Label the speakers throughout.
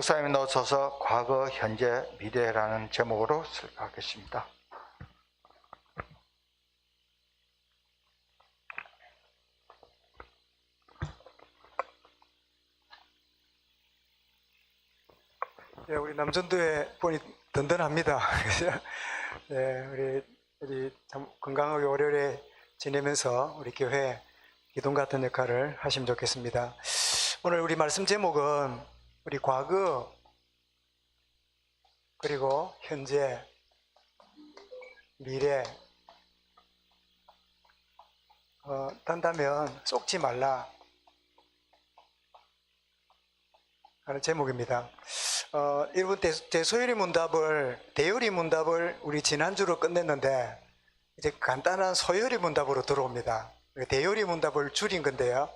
Speaker 1: 목사님이 넣어서 과거, 현재, 미래라는 제목으로 슬퍼하겠습니다.
Speaker 2: 예, 우리 남전도에 보니 든든합니다. 예, 우리, 우리 참 건강하게 오래오래 지내면서 우리 교회 기둥 같은 역할을 하시면 좋겠습니다. 오늘 우리 말씀 제목은 우리 과거, 그리고 현재, 미래, 어, 단다면 쏙지 말라 하는 제목입니다. 어, 여러분 대, 대소요리 문답을 대요리 문답을 우리 지난주로 끝냈는데 이제 간단한 소요리 문답으로 들어옵니다. 대요리 문답을 줄인 건데요.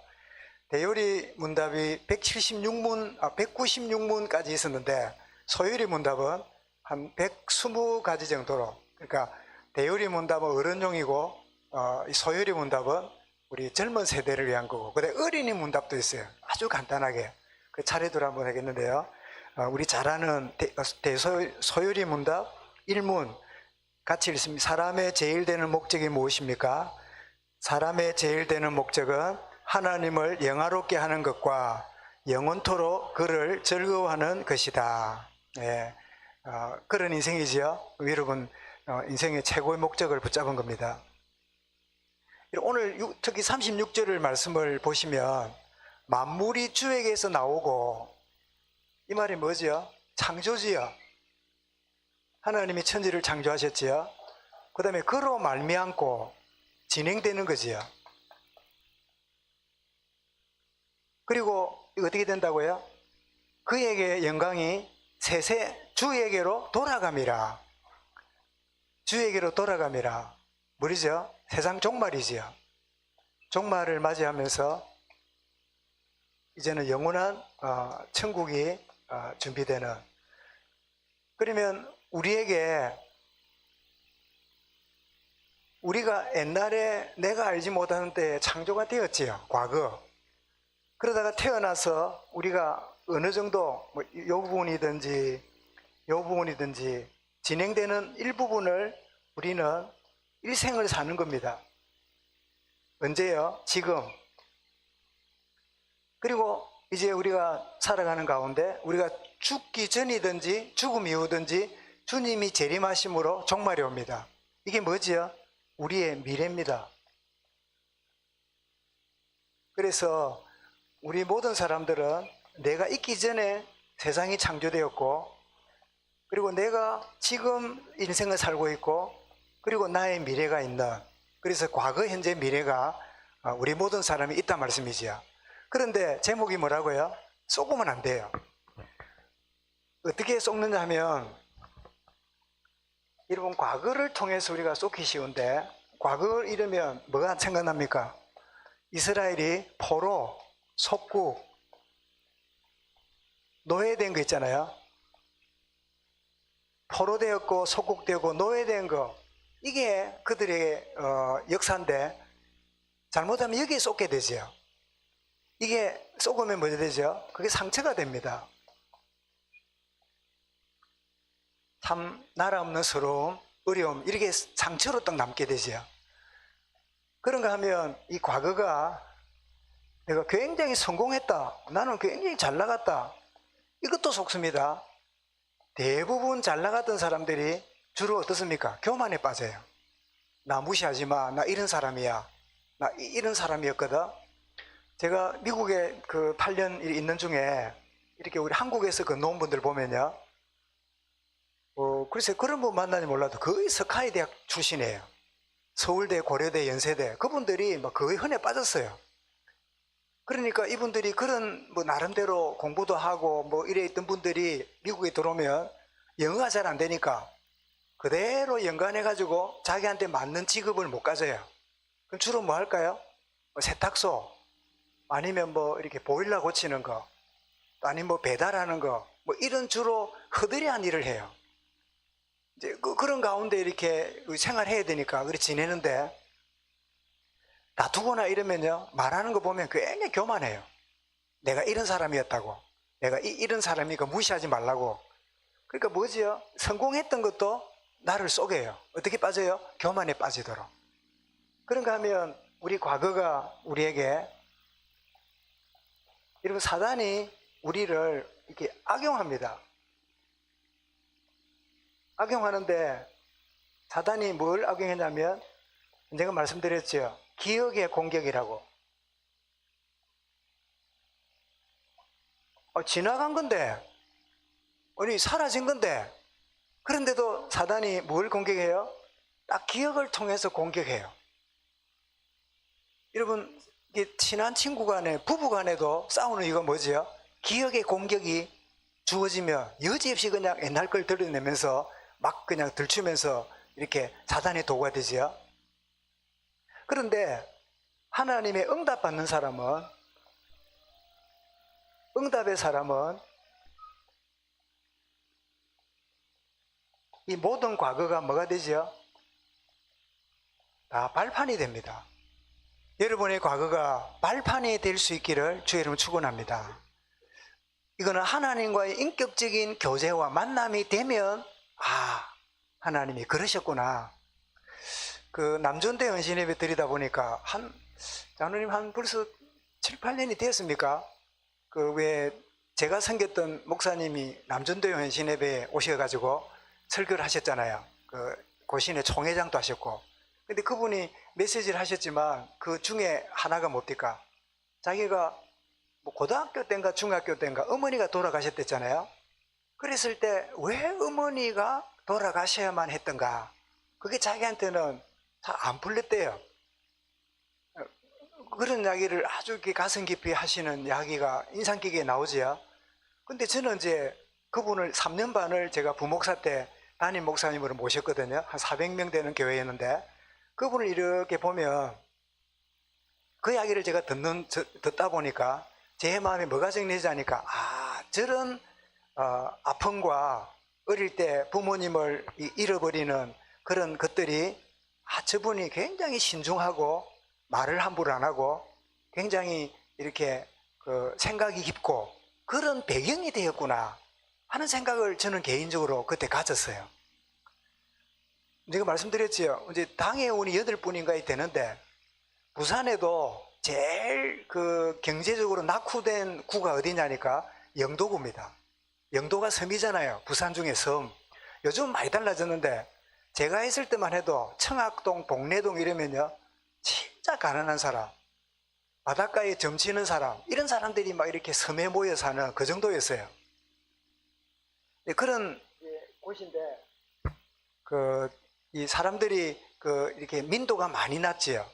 Speaker 2: 대요리 문답이 176문, 아, 196문까지 있었는데 소요리 문답은 한 120가지 정도로 그러니까 대요리 문답은 어른용이고 어, 이 소요리 문답은 우리 젊은 세대를 위한 거고 근데 어린이 문답도 있어요. 아주 간단하게 그 차례대로 한번 하겠는데요. 어, 우리 잘 아는 대, 대소요리 문답 1문 같이 읽습니다. 사람의 제일 되는 목적이 무엇입니까? 사람의 제일 되는 목적은 하나님을 영화롭게 하는 것과 영원토록 그를 즐거워하는 것이다. 예, 어, 그런 인생이지요. 여러분 어, 인생의 최고의 목적을 붙잡은 겁니다. 오늘 유- 특히 36절을 말씀을 보시면 만물이 주에게서 나오고 이 말이 뭐지요? 창조지요. 하나님이 천지를 창조하셨지요. 그 다음에 그로 말미암고 진행되는 거지요. 그리고 어떻게 된다고요? 그에게 영광이 세세 주에게로 돌아감이라. 주에게로 돌아감이라. 뭐리죠? 세상 종말이지요. 종말을 맞이하면서 이제는 영원한 어, 천국이 어, 준비되는 그러면 우리에게 우리가 옛날에 내가 알지 못하는 때에 창조가 되었지요 과거 그러다가 태어나서 우리가 어느 정도 뭐요 부분이든지 요 부분이든지 진행되는 일부분을 우리는 일생을 사는 겁니다 언제요? 지금 그리고 이제 우리가 살아가는 가운데 우리가 죽기 전이든지 죽음 이후든지 주님이 재림하심으로 종말이 옵니다. 이게 뭐지요? 우리의 미래입니다. 그래서 우리 모든 사람들은 내가 있기 전에 세상이 창조되었고 그리고 내가 지금 인생을 살고 있고 그리고 나의 미래가 있는 그래서 과거, 현재, 미래가 어, 우리 모든 사람이 있단 말씀이지요. 그런데 제목이 뭐라고요? 쏘으면 안 돼요. 어떻게 쏘느냐 하면 여러분 과거를 통해서 우리가 쏘기 쉬운데 과거를 잃으면 뭐가 생각납니까? 이스라엘이 포로, 속국, 노예된 거 있잖아요. 포로되었고 속국되고 노예된 거 이게 그들의 어, 역사인데 잘못하면 여기에 쏟게 되죠. 이게 쏟으면 뭐가 되죠? 그게 상처가 됩니다. 참 나라 없는 서러움, 어려움 이렇게 상처로 딱 남게 되죠. 그런가 하면 이 과거가 내가 굉장히 성공했다. 나는 굉장히 잘 나갔다. 이것도 속습니다. 대부분 잘 나갔던 사람들이 주로 어떻습니까? 교만에 빠져요. 나 무시하지 마. 나 이런 사람이야. 나 이- 이런 사람이었거든. 제가 미국에 그 8년 있는 중에 이렇게 우리 한국에서 그 노원분들 보면요. 어, 글쎄 그런 분 만나지 몰라도 거의 스카이 대학 출신이에요. 서울대, 고려대, 연세대. 그분들이 막 거의 흔해 빠졌어요. 그러니까 이분들이 그런 뭐 나름대로 공부도 하고 뭐 이래 있던 분들이 미국에 들어오면 영어가 잘 안 되니까 그대로 연관해 가지고 자기한테 맞는 직업을 못 가져요. 그럼 주로 뭐 할까요? 뭐 세탁소, 아니면 뭐 이렇게 보일러 고치는 거, 아니면 뭐 배달하는 거, 뭐 이런 주로 허드레한 일을 해요. 이제 그, 그런 가운데 이렇게 생활해야 되니까 그렇게 지내는데 다투거나 이러면요 말하는 거 보면 굉장히 교만해요. 내가 이런 사람이었다고, 내가 이, 이런 사람이니까 무시하지 말라고. 그러니까 뭐지요? 성공했던 것도 나를 속여요. 어떻게 빠져요? 교만에 빠지도록. 그런가 하면 우리 과거가 우리에게 여러분 사단이 우리를 이렇게 악용합니다. 악용하는데 사단이 뭘 악용했냐면 제가 말씀드렸죠. 기억의 공격이라고. 어, 지나간 건데, 아니 사라진 건데, 그런데도 사단이 뭘 공격해요? 딱 기억을 통해서 공격해요. 여러분, 이게 친한 친구 간에, 부부 간에도 싸우는 이유가 뭐지요? 기억의 공격이 주어지면 여지없이 그냥 옛날 걸 드러내면서 막 그냥 들추면서 이렇게 사단의 도구가 되지요. 그런데 하나님의 응답 받는 사람은 응답의 사람은 이 모든 과거가 뭐가 되죠? 다 발판이 됩니다. 여러분의 과거가 발판이 될 수 있기를 주의 이름으로 축원합니다. 이거는 하나님과의 인격적인 교제와 만남이 되면 아 하나님이 그러셨구나. 그 남존대 연신예배 드리다 보니까 한 장로님 한 벌써 7, 8년이 되었습니까? 그 왜 제가 섬겼던 목사님이 남존대 연신예배에 오셔가지고 설교를 하셨잖아요. 그 고신의 총회장도 하셨고. 근데 그분이 메시지를 하셨지만 그 중에 하나가 뭡니까? 자기가 뭐 고등학교 때인가 중학교 때인가 어머니가 돌아가셨댔잖아요. 그랬을 때 왜 어머니가 돌아가셔야만 했던가? 그게 자기한테는 잘안 풀렸대요. 그런 이야기를 아주 가슴 깊이 하시는 이야기가 인상 깊게 나오지요. 근데 저는 이제 그분을 3년 반을 제가 부목사 때 담임 목사님으로 모셨거든요. 한 400명 되는 교회였는데 그분을 이렇게 보면 그 이야기를 제가 듣는, 저- 듣다 보니까 제 마음에 뭐가 정리되지 않으니까 아, 저런 어, 아픔과 어릴 때 부모님을 이- 잃어버리는 그런 것들이 아, 저분이 굉장히 신중하고 말을 함부로 안 하고 굉장히 이렇게 그 생각이 깊고 그런 배경이 되었구나 하는 생각을 저는 개인적으로 그때 가졌어요. 제가 말씀드렸지요. 이제 당에 온이 여덟 분인가 되는데 부산에도 제일 그 경제적으로 낙후된 구가 어디냐니까 영도구입니다. 영도가 섬이잖아요. 부산 중에 섬. 요즘 많이 달라졌는데 제가 있을 때만 해도 청학동, 복내동 이러면요. 진짜 가난한 사람, 바닷가에 점치는 사람, 이런 사람들이 막 이렇게 섬에 모여 사는 그 정도였어요. 네, 그런 곳인데, 그, 이 사람들이 그, 이렇게 민도가 많이 났지요.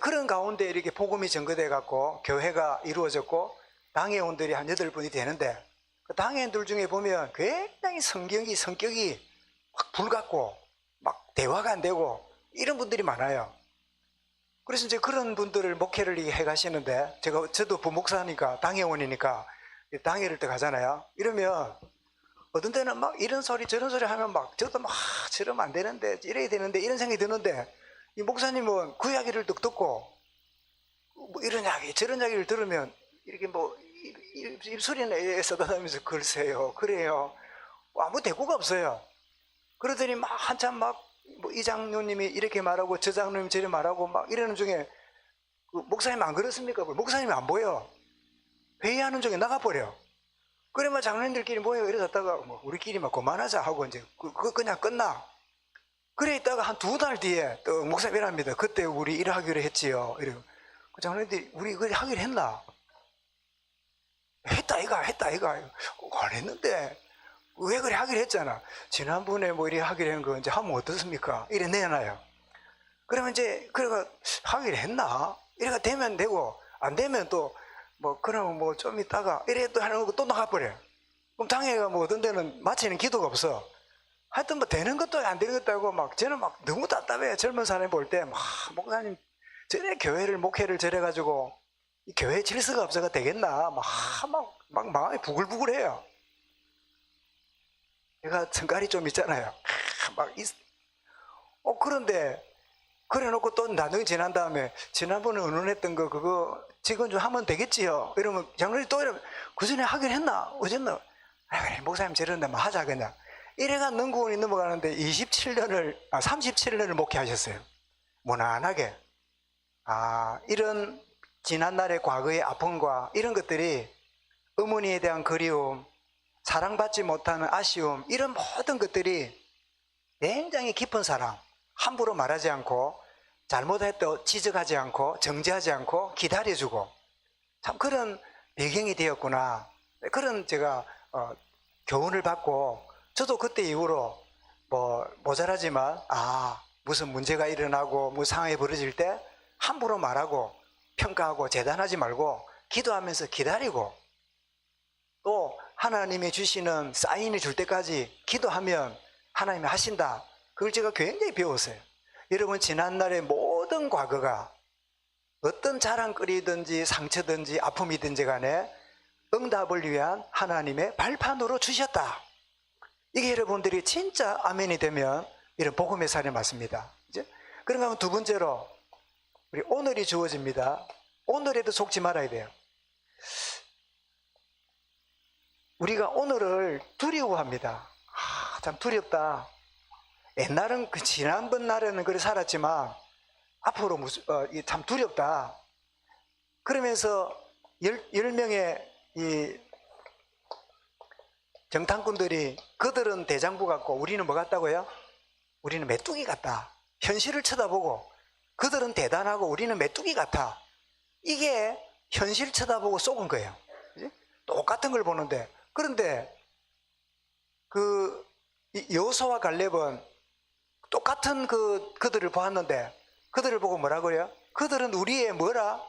Speaker 2: 그런 가운데 이렇게 복음이 전거돼 갖고 교회가 이루어졌고, 당회원들이 한 여덟 분이 되는데, 그 당회원들 중에 보면 굉장히 성경이, 성격이 확 불같고, 막 대화가 안 되고, 이런 분들이 많아요. 그래서 이제 그런 분들을 목회를 해 가시는데, 제가, 저도 부목사니까, 당회원이니까, 당회를 때 가잖아요. 이러면, 어떤 때는 막 이런 소리 저런 소리 하면 막 저도 막 저러면 안 되는데 이래야 되는데 이런 생각이 드는데 이 목사님은 그 이야기를 뚝 듣고 뭐 이런 이야기 저런 이야기를 들으면 이렇게 뭐 입술이나 쏟아다니면서 글쎄요 그래요 뭐 아무 대꾸가 없어요 그러더니 막 한참 막 뭐 이 장로님이 이렇게 말하고 저 장로님 저리 말하고 막 이러는 중에 그 목사님 안 그렇습니까? 목사님이 안 보여 회의하는 중에 나가버려 그러면 장로님들끼리 모여 이러다가 뭐 우리끼리 막 그만하자 하고 이제 그, 그 그냥 끝나. 그래 있다가 한 두 달 뒤에 또 목사님 이랍니다. 그때 우리 일하기로 했지요. 이래. 그 장로님들이 우리 그래 하기로 했나? 했다 이가 했다 이가 안 했는데 왜 그래 하기로 했잖아. 지난번에 뭐 이래 하기로 한 거 이제 하면 어떻습니까? 이래 내놔요. 그러면 이제 그래가 하기로 했나? 이래가 되면 되고 안 되면 또 뭐 그러면 뭐 좀 있다가 이래 또 하는 거또 나가버려. 그럼 당회가 뭐 어떤 데는 마치는 기도가 없어. 하여튼 뭐 되는 것도 안 되는 것도 하고 막 저는 막 너무 답답해. 젊은 사람 볼때 막 목사님 저래 교회를 목회를 저래 가지고 이 교회 질서가 없어가 되겠나 막 막 막 마음이 부글부글해요. 제가 성깔이 좀 있잖아요. 막 있, 어 그런데 그래 놓고 또 나중에 지난 다음에 지난번에 의논했던 거 그거 지금 좀 하면 되겠지요. 이러면 장로님 또 이러면 그 전에 하긴 했나? 어쨌나? 아, 그래, 목사님 저런데 뭐 하자 그냥. 이래가 능구원이 넘어가는데 27년을, 아, 37년을 목회하셨어요. 무난하게. 아, 이런 지난날의 과거의 아픔과 이런 것들이 어머니에 대한 그리움, 사랑받지 못하는 아쉬움, 이런 모든 것들이 굉장히 깊은 사랑, 함부로 말하지 않고, 잘못했다 지적하지 않고, 정지하지 않고, 기다려주고, 참 그런 배경이 되었구나. 그런 제가, 어, 교훈을 받고, 저도 그때 이후로 뭐 모자라지만, 아, 무슨 문제가 일어나고, 뭐 상황이 벌어질 때, 함부로 말하고, 평가하고, 재단하지 말고, 기도하면서 기다리고, 또 하나님이 주시는 사인을 줄 때까지 기도하면 하나님이 하신다. 그걸 제가 굉장히 배웠어요. 여러분 지난날의 모든 과거가 어떤 자랑거리든지 상처든지 아픔이든지 간에 응답을 위한 하나님의 발판으로 주셨다. 이게 여러분들이 진짜 아멘이 되면 이런 복음의 사례 맞습니다. 이제 그런가 하면 두 번째로 우리 오늘이 주어집니다. 오늘에도 속지 말아야 돼요. 우리가 오늘을 두려워합니다. 아, 참 두렵다. 옛날은 그 지난번 날에는 그래 살았지만 앞으로 무슨 어, 참 두렵다. 그러면서 열, 열 명의 이 정탐꾼들이 그들은 대장부 같고 우리는 뭐 같다고요? 우리는 메뚜기 같다. 현실을 쳐다보고 그들은 대단하고 우리는 메뚜기 같아. 이게 현실 쳐다보고 속은 거예요. 똑같은 걸 보는데 그런데 그 여호수와 갈렙은 똑같은 그 그들을 보았는데 그들을 보고 뭐라고요? 그들은 우리의 뭐라?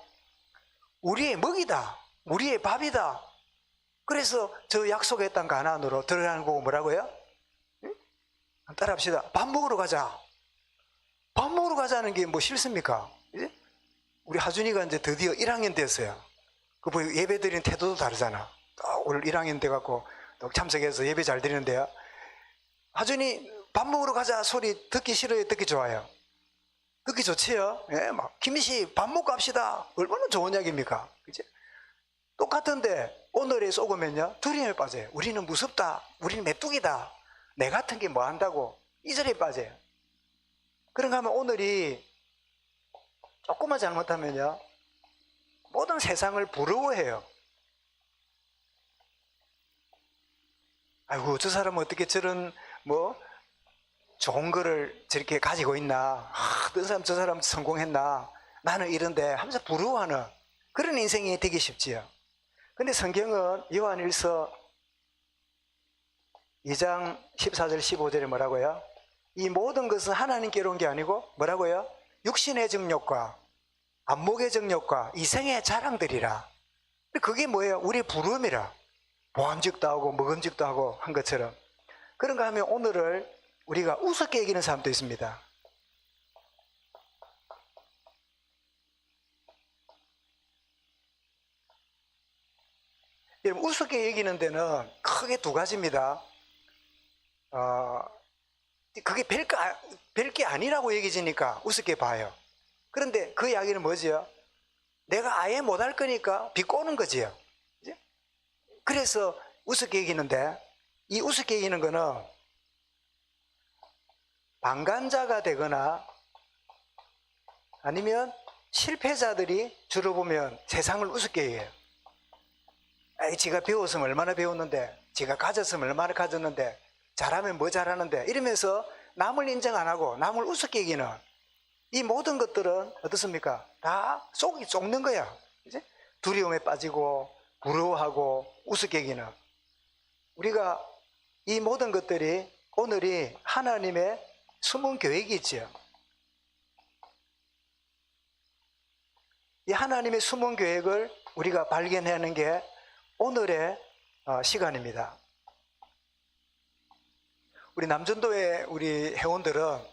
Speaker 2: 우리의 먹이다. 우리의 밥이다. 그래서 저 약속의 땅 가나안으로 들어가는 거 보고 뭐라고요? 응? 따라합시다. 밥 먹으러 가자. 밥 먹으러 가자는 게 뭐 싫습니까? 그지? 우리 하준이가 이제 드디어 1학년 됐어요. 그 뭐 예배 드리는 태도도 다르잖아. 아, 오늘 1학년 돼갖고 또 참석해서 예배 잘 드리는데요. 하준이 밥 먹으러 가자 소리 듣기 싫어요? 듣기 좋아요? 듣기 좋지요? 예, 막, 김씨 밥 먹고 합시다. 얼마나 좋은 이야기입니까? 그지? 똑같은데 오늘에 쏘으면요 두려움에 빠져요. 우리는 무섭다. 우리는 메뚜기다. 내 같은 게 뭐 한다고 이절에 빠져요. 그런가 하면 오늘이 조금만 잘못하면요 모든 세상을 부러워해요. 아이고 저 사람은 어떻게 저런 뭐 좋은 거를 저렇게 가지고 있나? 아, 어떤 사람 저 사람 성공했나? 나는 이런데 하면서 부러워하는 그런 인생이 되기 쉽지요. 근데 성경은 요한일서 2장 14절 15절에 뭐라고요? 이 모든 것은 하나님께로 온 게 아니고 뭐라고요? 육신의 정욕과 안목의 정욕과 이생의 자랑들이라. 그게 뭐예요? 우리의 부름이라. 보암직도 하고 먹음직도 하고 한 것처럼. 그런가 하면 오늘을 우리가 우습게 여기는 사람도 있습니다. 여러분, 우습게 여기는 데는 크게 두 가지입니다. 어, 그게 별거, 아- 별게 아니라고 여기지니까 우습게 봐요. 그런데 그 이야기는 뭐지요? 내가 아예 못할 거니까 비꼬는 거지요. 그래서 우습게 여기는데, 이 우습게 여기는 거는 방관자가 되거나 아니면 실패자들이 주로 보면 세상을 우습게 해요. 아이, 지가 배웠으면 얼마나 배웠는데, 지가 가졌으면 얼마나 가졌는데, 잘하면 뭐 잘하는데, 이러면서 남을 인정 안 하고 남을 우습게 여기는 이 모든 것들은 어떻습니까? 다 속이 좁는 거야. 두려움에 빠지고, 부러워하고, 우습게 여기는. 우리가 이 모든 것들이 오늘이 하나님의 숨은 계획이 있지요. 이 하나님의 숨은 계획을 우리가 발견하는 게 오늘의 어, 시간입니다. 우리 남전도의 우리 회원들은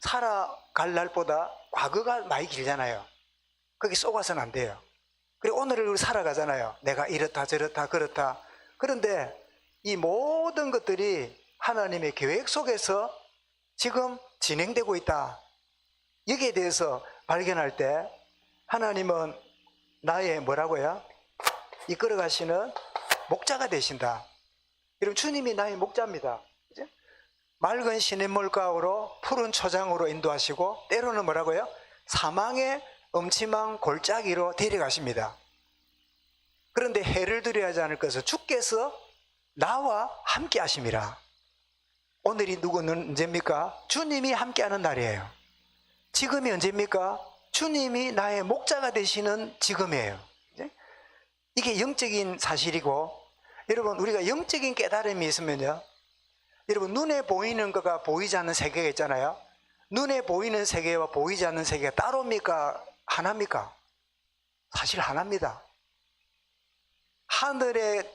Speaker 2: 살아갈 날보다 과거가 많이 길잖아요. 거기 쏘가서는 안 돼요. 그리고 오늘을 살아가잖아요. 내가 이렇다 저렇다 그렇다. 그런데 이 모든 것들이 하나님의 계획 속에서 지금 진행되고 있다. 여기에 대해서 발견할 때 하나님은 나의 뭐라고요? 이끌어 가시는 목자가 되신다. 여러분 주님이 나의 목자입니다. 그죠? 맑은 시냇물 가으로 푸른 초장으로 인도하시고 때로는 뭐라고요? 사망의 음침한 골짜기로 데려가십니다. 그런데 해를 드려야 하지 않을 것은 주께서 나와 함께 하심이라. 오늘이 누구는 언제입니까? 주님이 함께하는 날이에요. 지금이 언제입니까? 주님이 나의 목자가 되시는 지금이에요. 이제 이게 영적인 사실이고, 여러분, 우리가 영적인 깨달음이 있으면요. 여러분, 눈에 보이는 거가 보이지 않는 세계가 있잖아요. 눈에 보이는 세계와 보이지 않는 세계가 따로입니까? 하나입니까? 사실 하나입니다. 하늘의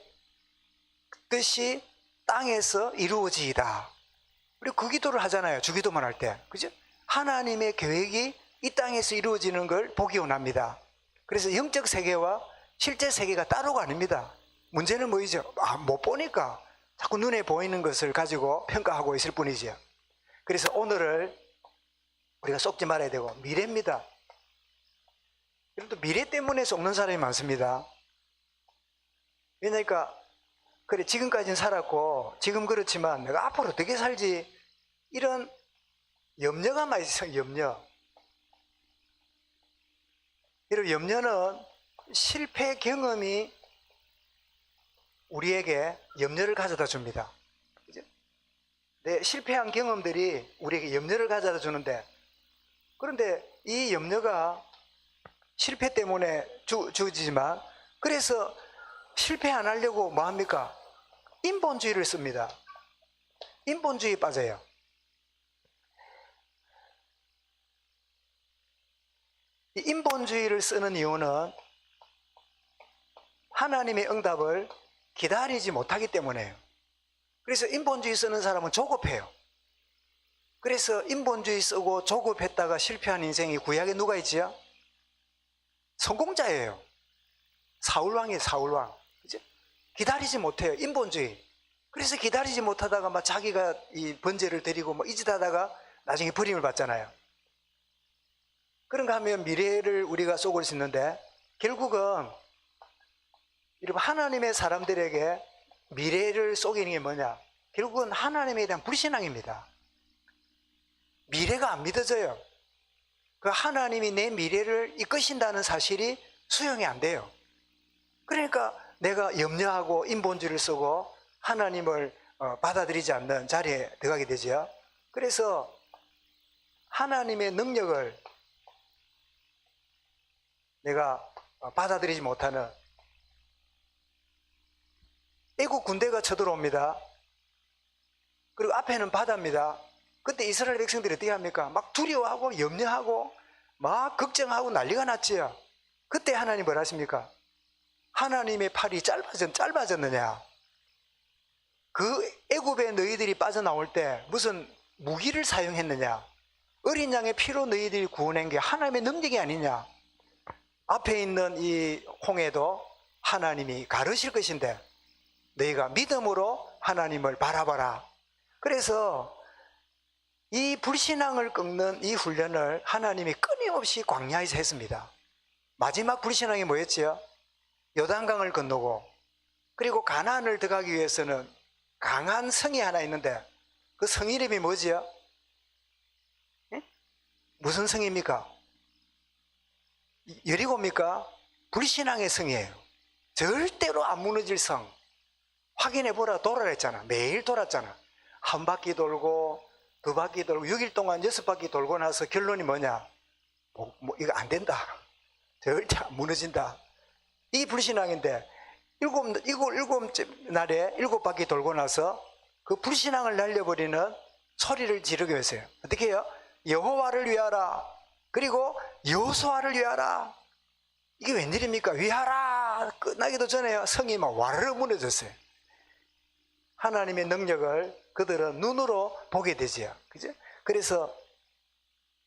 Speaker 2: 뜻이 땅에서 이루어지이다. 우리 그 기도를 하잖아요. 주기도만 할 때. 그죠? 하나님의 계획이 이 땅에서 이루어지는 걸 보기 원합니다. 그래서 영적 세계와 실제 세계가 따로가 아닙니다. 문제는 뭐이죠? 아, 못 보니까 자꾸 눈에 보이는 것을 가지고 평가하고 있을 뿐이죠. 그래서 오늘을 우리가 쏙지 말아야 되고 미래입니다. 그래도 미래 때문에 속는 사람이 많습니다. 왜냐니까 그래 지금까지는 살았고 지금 그렇지만 내가 앞으로 어떻게 살지 이런 염려가 많이 있어요 염려 이런 염려는 실패 경험이 우리에게 염려를 가져다 줍니다? 내 실패한 경험들이 우리에게 염려를 가져다 주는데 그런데 이 염려가 실패 때문에 주, 주지만 그래서 실패 안 하려고 뭐 합니까? 인본주의를 씁니다. 인본주의 빠져요. 이 인본주의를 쓰는 이유는 하나님의 응답을 기다리지 못하기 때문에요. 그래서 인본주의 쓰는 사람은 조급해요. 그래서 인본주의 쓰고 조급했다가 실패한 인생이 구약에 누가 있지요? 성공자예요. 사울왕이에요, 사울왕. 그죠? 기다리지 못해요, 인본주의. 그래서 기다리지 못하다가 막 자기가 이 번제를 드리고 뭐 이짓 하다가 나중에 버림을 받잖아요. 그런가 하면 미래를 우리가 쏘고 있는데 결국은 여러분 하나님의 사람들에게 미래를 쏘기는 게 뭐냐? 결국은 하나님에 대한 불신앙입니다. 미래가 안 믿어져요. 그 하나님이 내 미래를 이끄신다는 사실이 수용이 안 돼요. 그러니까 내가 염려하고 인본주의를 쓰고 하나님을 어, 받아들이지 않는 자리에 들어가게 되죠. 그래서 하나님의 능력을 내가 어, 받아들이지 못하는 애국 군대가 쳐들어옵니다. 그리고 앞에는 바다입니다. 그때 이스라엘 백성들이 어떻게 합니까? 막 두려워하고 염려하고 막 걱정하고 난리가 났지요. 그때 하나님 뭘 하십니까? 하나님의 팔이 짧아졌, 짧아졌느냐? 그 애굽에 너희들이 빠져나올 때 무슨 무기를 사용했느냐? 어린 양의 피로 너희들이 구원한 게 하나님의 능력이 아니냐? 앞에 있는 이 홍해도 하나님이 가르실 것인데 너희가 믿음으로 하나님을 바라봐라. 그래서 이 불신앙을 꺾는 이 훈련을 하나님이 끊임없이 광야에서 했습니다. 마지막 불신앙이 뭐였지요? 요단강을 건너고 그리고 가나안을 들어가기 위해서는 강한 성이 하나 있는데 그 성 이름이 뭐지요? 예? 무슨 성입니까? 여리고입니까? 불신앙의 성이에요. 절대로 안 무너질 성. 확인해 보라 돌아라 했잖아. 매일 돌았잖아. 한 바퀴 돌고 두 바퀴 돌고 6일 동안 여섯 바퀴 돌고 나서 결론이 뭐냐? 뭐, 뭐 이거 안 된다. 절대 안 무너진다. 이 불신앙인데 일곱 일곱 일곱 날에 일곱 바퀴 돌고 나서 그 불신앙을 날려버리는 소리를 지르게 했어요. 어떻게 해요? 여호와를 위하라. 그리고 여호수아를 위하라. 이게 웬일입니까? 위하라 끝나기도 전에 성이 막 와르르 무너졌어요. 하나님의 능력을 그들은 눈으로 보게 되지요. 그죠? 그래서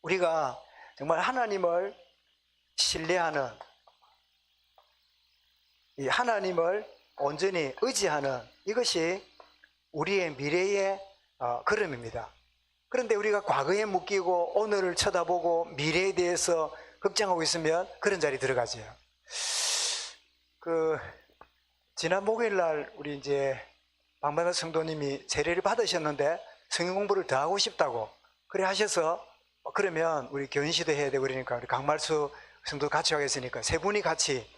Speaker 2: 우리가 정말 하나님을 신뢰하는 이 하나님을 온전히 의지하는 이것이 우리의 미래의 어, 걸음입니다. 그런데 우리가 과거에 묶이고 오늘을 쳐다보고 미래에 대해서 걱정하고 있으면 그런 자리 들어가죠. 그 지난 목요일 날 우리 이제 방만한 성도님이 세례를 받으셨는데 성경 공부를 더 하고 싶다고 그래 하셔서 어, 그러면 우리 교인시도 해야 되고 그러니까 우리 강말수 성도 같이 하겠으니까 세 분이 같이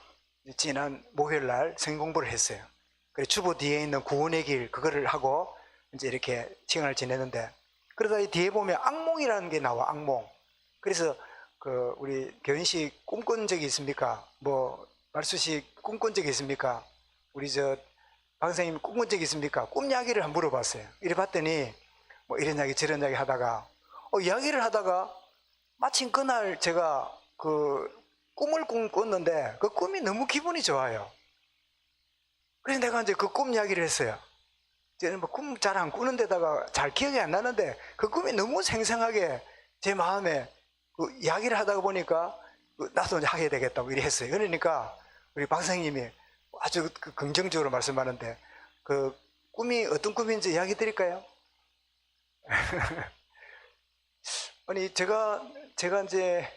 Speaker 2: 지난 목요일 날 성경 공부를 했어요. 그래 주보 뒤에 있는 구원의 길 그거를 하고 이제 이렇게 시간을 지냈는데 그러다 이 뒤에 보면 악몽이라는 게 나와 악몽. 그래서 그 우리 교인씨 꿈꾼 적이 있습니까? 뭐 말수 씨 꿈꾼 적이 있습니까? 우리 저 박사님 꿈꾼 적이 있습니까? 꿈 이야기를 한번 물어봤어요. 이래 봤더니 뭐 이런 이야기 저런 이야기 하다가 어, 이야기를 하다가 마침 그날 제가 그 꿈을 꿈꿨는데 그 꿈이 너무 기분이 좋아요. 그래서 내가 이제 그 꿈 이야기를 했어요. 저는 뭐 꿈 잘 안 꾸는 데다가 잘 기억이 안 나는데 그 꿈이 너무 생생하게 제 마음에 그 이야기를 하다가 보니까 그 나도 이제 하게 되겠다고 이래 했어요. 그러니까 우리 박사님이 아주 그 긍정적으로 말씀하는데 그 꿈이 어떤 꿈인지 이야기 드릴까요? 아니 제가 제가 이제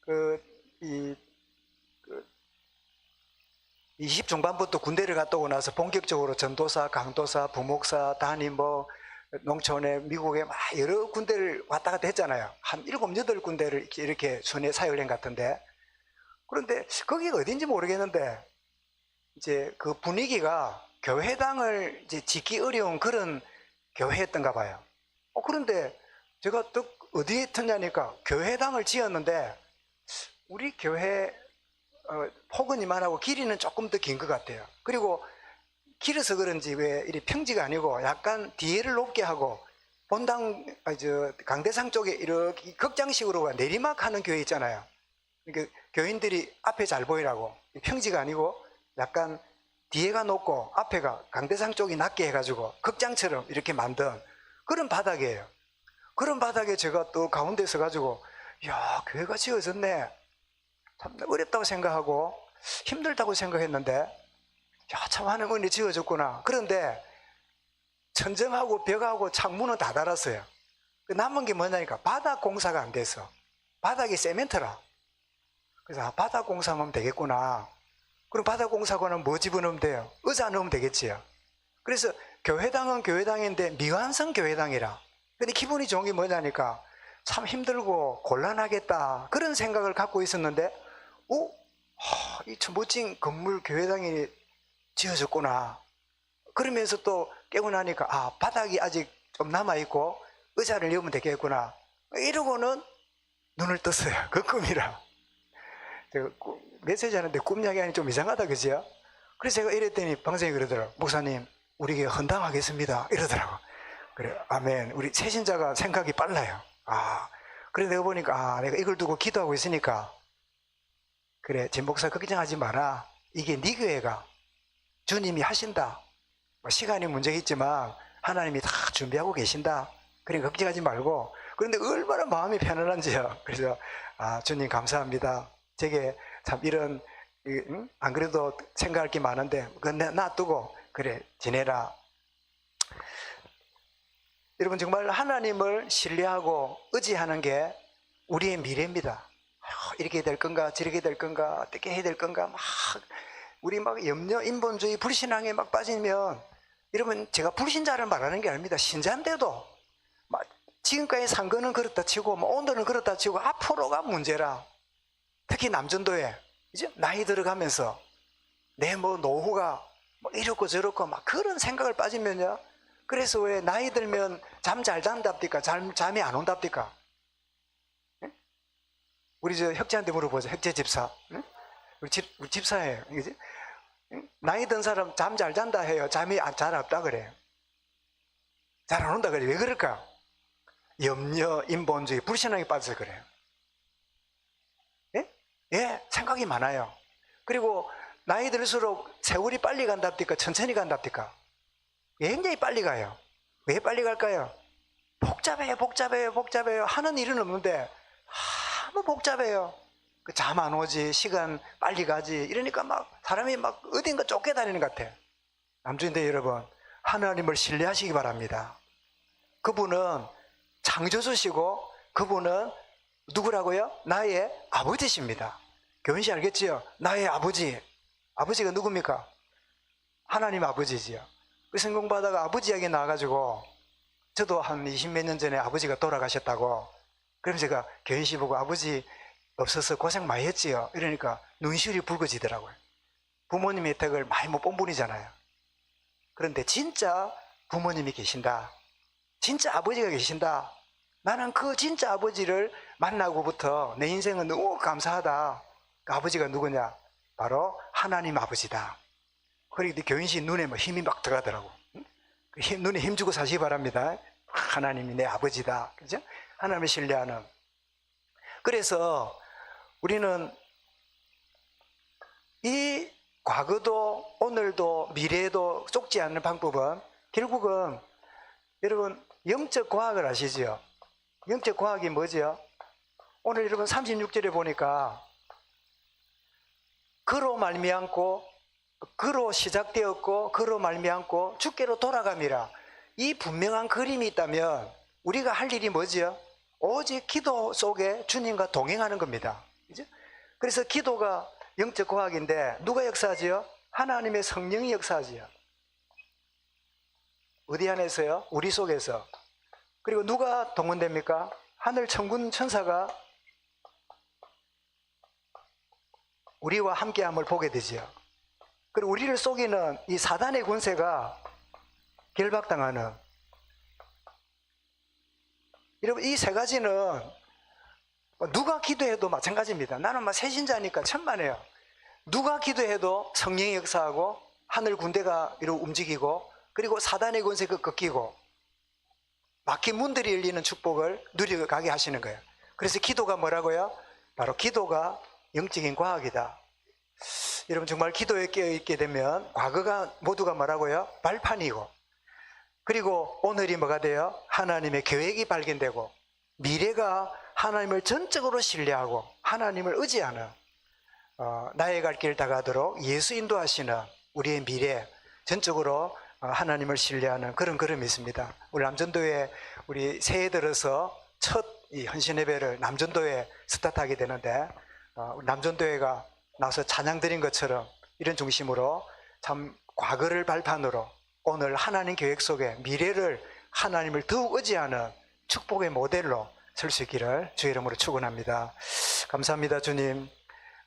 Speaker 2: 그이 20 중반부터 군대를 갔다 오고 나서 본격적으로 전도사, 강도사, 부목사, 담임 뭐 농촌에 미국에 막 여러 군대를 왔다 갔다 했잖아요. 한 일곱 여덟 군데를 이렇게, 순회 사역행 같은데 그런데 거기가 어딘지 모르겠는데 이제 그 분위기가 교회당을 이제 짓기 어려운 그런 교회였던가 봐요. 어, 그런데 제가 또 어디에 있었냐니까 교회당을 지었는데 우리 교회 어, 폭은 이만하고 길이는 조금 더 긴 것 같아요. 그리고 길어서 그런지 왜 이리 평지가 아니고 약간 뒤에를 높게 하고 본당 아, 저 강대상 쪽에 이렇게 극장식으로 내리막 하는 교회 있잖아요. 그러니까 교인들이 앞에 잘 보이라고 평지가 아니고 약간 뒤에가 높고 앞에가 강대상 쪽이 낮게 해가지고 극장처럼 이렇게 만든 그런 바닥이에요. 그런 바닥에 제가 또 가운데 서가지고 야 교회가 지어졌네. 참 어렵다고 생각하고 힘들다고 생각했는데 야, 참 하는 은이 지어졌구나. 그런데 천정하고 벽하고 창문은 다 달았어요. 그 남은 게 뭐냐니까 바닥 공사가 안 돼서 바닥이 세멘트라. 그래서 아, 바닥 공사하면 되겠구나. 그럼 바닥 공사고는 뭐 집어넣으면 돼요? 의자 넣으면 되겠지요. 그래서 교회당은 교회당인데 미완성 교회당이라. 근데 기분이 좋은 게 뭐냐니까 참 힘들고 곤란하겠다. 그런 생각을 갖고 있었는데 오, 하, 이참 멋진 건물 교회당이 지어졌구나. 그러면서 또 깨고 나니까 아 바닥이 아직 좀 남아 있고 의자를 넣으면 되겠구나. 이러고는 눈을 떴어요. 그 꿈이라. 메시지 하는데 꿈 이야기 하니 좀 이상하다 그죠? 그래서 제가 이랬더니 방송이 그러더라고. 목사님, 우리에게 헌당하겠습니다. 이러더라고. 그래, 아멘. 우리 세신자가 생각이 빨라요. 아, 그래 내가 보니까 아, 내가 이걸 두고 기도하고 있으니까 그래, 진 목사 걱정하지 마라. 이게 네 교회가 주님이 하신다. 뭐 시간이 문제겠지만 하나님이 다 준비하고 계신다. 그래 걱정하지 말고. 그런데 얼마나 마음이 편안한지요. 그래서 아 주님 감사합니다. 제게 참 이런? 안 그래도 생각할 게 많은데 그건 내- 놔두고 그래 지내라. 여러분 정말 하나님을 신뢰하고 의지하는 게 우리의 미래입니다. 아, 이렇게 될 건가 저렇게 될 건가 어떻게 해야 될 건가 막 우리 막 염려 인본주의 불신앙에 막 빠지면 여러분 제가 불신자를 말하는 게 아닙니다 신자인데도 막 지금까지 산 거는 그렇다 치고 뭐 오늘은 그렇다 치고 앞으로가 문제라 특히 남전도에 이제 나이 들어가면서 내 뭐 노후가 뭐 이렇고 저렇고 막 그런 생각을 빠지면요 그래서 왜 나이 들면 잠 잘 잔답니까 잠, 잠이 안 온답니까 우리 저 혁재한테 물어보죠. 혁재 집사. 응? 우리 집, 우리 집사예요. 그지? 응? 나이 든 사람 잠 잘 잔다 해요. 잠이 안- 잘 없다 그래요. 잘 안 온다 그래요. 왜 그럴까? 염려, 인본주의, 불신앙에 빠져서 그래요. 예? 예, 생각이 많아요. 그리고 나이 들수록 세월이 빨리 간답니까? 천천히 간답니까? 굉장히 빨리 가요. 왜 빨리 갈까요? 복잡해요, 복잡해요, 복잡해요. 하는 일은 없는데 너무 복잡해요. 그 잠 안 오지, 시간 빨리 가지. 이러니까 막 사람이 막 어딘가 쫓겨다니는 것 같아. 남주인데 여러분, 하나님을 신뢰하시기 바랍니다. 그분은 창조주시고 그분은 누구라고요? 나의 아버지십니다. 교훈 씨 알겠지요? 나의 아버지. 아버지가 누굽니까? 하나님 아버지지요. 그 성공받아가 아버지 이야기 나와가지고 저도 한 20 몇 년 전에 아버지가 돌아가셨다고 그럼 제가 교인 씨 보고 아버지 없어서 고생 많이 했지요. 이러니까 눈시울이 붉어지더라고요. 부모님의 혜택을 많이 못 본 분이잖아요. 그런데 진짜 부모님이 계신다. 진짜 아버지가 계신다. 나는 그 진짜 아버지를 만나고부터 내 인생은 너무 감사하다. 그 아버지가 누구냐? 바로 하나님 아버지다. 그러기 교인 씨 눈에 뭐 힘이 막 들어가더라고. 응? 그 힘, 눈에 힘 주고 사시기 바랍니다. 하나님이 내 아버지다. 그죠? 하나님을 신뢰하는. 그래서 우리는 이 과거도 오늘도 미래도 쫓지 않는 방법은 결국은 여러분 영적 과학을 아시죠? 영적 과학이 뭐죠? 오늘 여러분 36절에 보니까 그로 말미암고 그로 시작되었고 그로 말미암고 주께로 돌아감이라 이 분명한 그림이 있다면 우리가 할 일이 뭐지요? 오직 기도 속에 주님과 동행하는 겁니다. 그래서 기도가 영적 과학인데 누가 역사하지요? 하나님의 성령이 역사하지요. 어디 안에서요? 우리 속에서. 그리고 누가 동원됩니까? 하늘 천군 천사가 우리와 함께함을 보게 되지요. 그리고 우리를 속이는 이 사단의 군세가 결박당하는 여러분 이 세 가지는 뭐 누가 기도해도 마찬가지입니다. 나는 막 새신자니까 천만에요. 누가 기도해도 성령이 역사하고 하늘 군대가 이렇게 움직이고 그리고 사단의 권세가 꺾이고 막힌 문들이 열리는 축복을 누려가게 하시는 거예요. 그래서 기도가 뭐라고요? 바로 기도가 영적인 과학이다. 여러분 정말 기도에 깨어 있게 되면 과거가 모두가 뭐라고요? 발판이고 그리고 오늘이 뭐가 돼요? 하나님의 계획이 발견되고 미래가 하나님을 전적으로 신뢰하고 하나님을 의지하는 어, 나의 갈 길 다가도록 예수 인도하시는 우리의 미래 전적으로 어, 하나님을 신뢰하는 그런 걸음이 있습니다. 우리 남전도에 우리 새해 들어서 첫 이 헌신 예배를 남전도에 스타트하게 되는데 남전도회가 나서 찬양 드린 것처럼 이런 중심으로 참 과거를 발판으로 오늘 하나님 계획 속에 미래를 하나님을 더욱 의지하는 축복의 모델로 설 수 있기를 주의 이름으로 축원합니다. 감사합니다, 주님.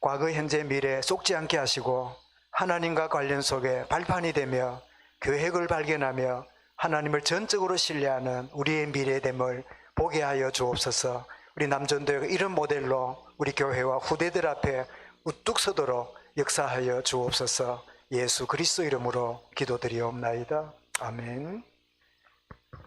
Speaker 2: 과거, 현재, 미래 쏙지 않게 하시고 하나님과 관련 속에 발판이 되며 계획을 발견하며 하나님을 전적으로 신뢰하는 우리의 미래됨을 보게 하여 주옵소서. 우리 남전도회가 이런 모델로 우리 교회와 후대들 앞에 우뚝 서도록 역사하여 주옵소서. 예수 그리스도 이름으로 기도드리옵나이다. 아멘.